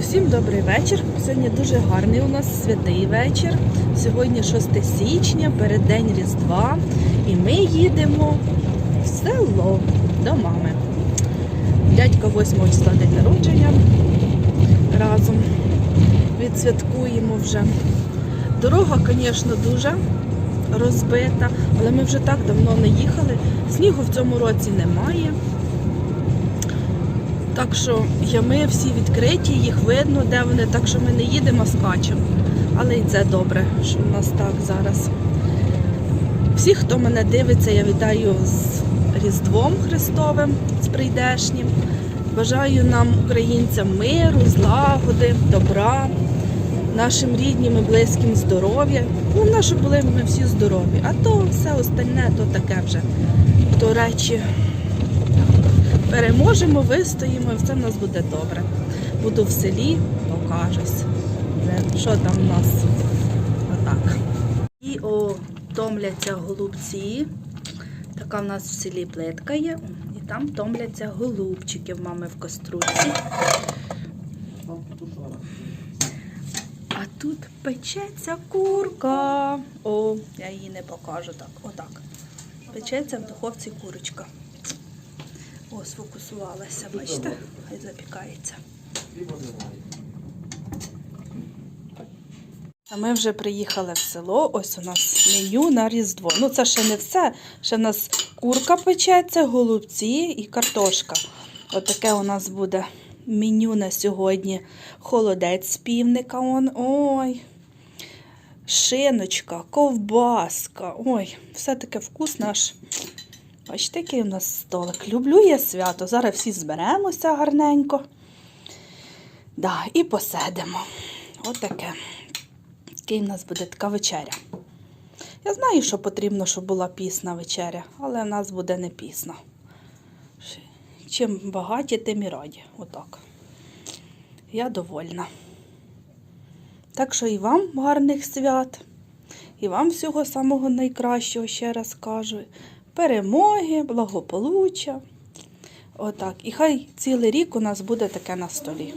Усім добрий вечір. Сьогодні дуже гарний у нас святий вечір. Сьогодні 6 січня, переддень Різдва. І ми їдемо в село до мами. Дядька 8 числа день народження. Разом відсвяткуємо вже. Дорога, звісно, дуже розбита, але ми вже так давно не їхали. Снігу в цьому році немає. Так що ями всі відкриті, їх видно, де вони, так що ми не їдемо, а скачемо. Але і це добре, що в нас так зараз. Всіх, хто мене дивиться, я вітаю з Різдвом Христовим, з прийдешнім. Бажаю нам, українцям, миру, злагоди, добра, нашим рідним і близьким здоров'я. Головне, щоб були ми всі здорові. А то все остальне, то таке вже. То речі переможемо, вистоїмо, все в нас буде добре. Буду в селі, покажусь. Що там у нас? Отак. І о, томляться голубці. Така в нас в селі плитка є. І там томляться голубчики в мами в каструльці. А тут печеться курка. О, я її не покажу так. Отак. Печеться в духовці курочка. О, сфокусувалася, бачите? Хай запікається. А ми вже приїхали в село. Ось у нас меню на Різдво. Ну, це ще не все. Ще в нас курка печеться, голубці і картошка. Отаке у нас буде меню на сьогодні. Холодець з півника. Он. Ой. Шиночка, ковбаска. Ой, все таке вкусне аж. Бачите, який у нас столик. Люблю я свято. Зараз всі зберемося гарненько. Да, і посидимо. Отаке. Такий в нас буде така вечеря. Я знаю, що потрібно, щоб була пісна вечеря, але в нас буде не пісна. Чим багаті, тим і раді. Отак. Я довольна. Так що і вам гарних свят, і вам всього самого найкращого, ще раз кажу. Перемоги, благополуччя. Отак. І хай цілий рік у нас буде таке на столі.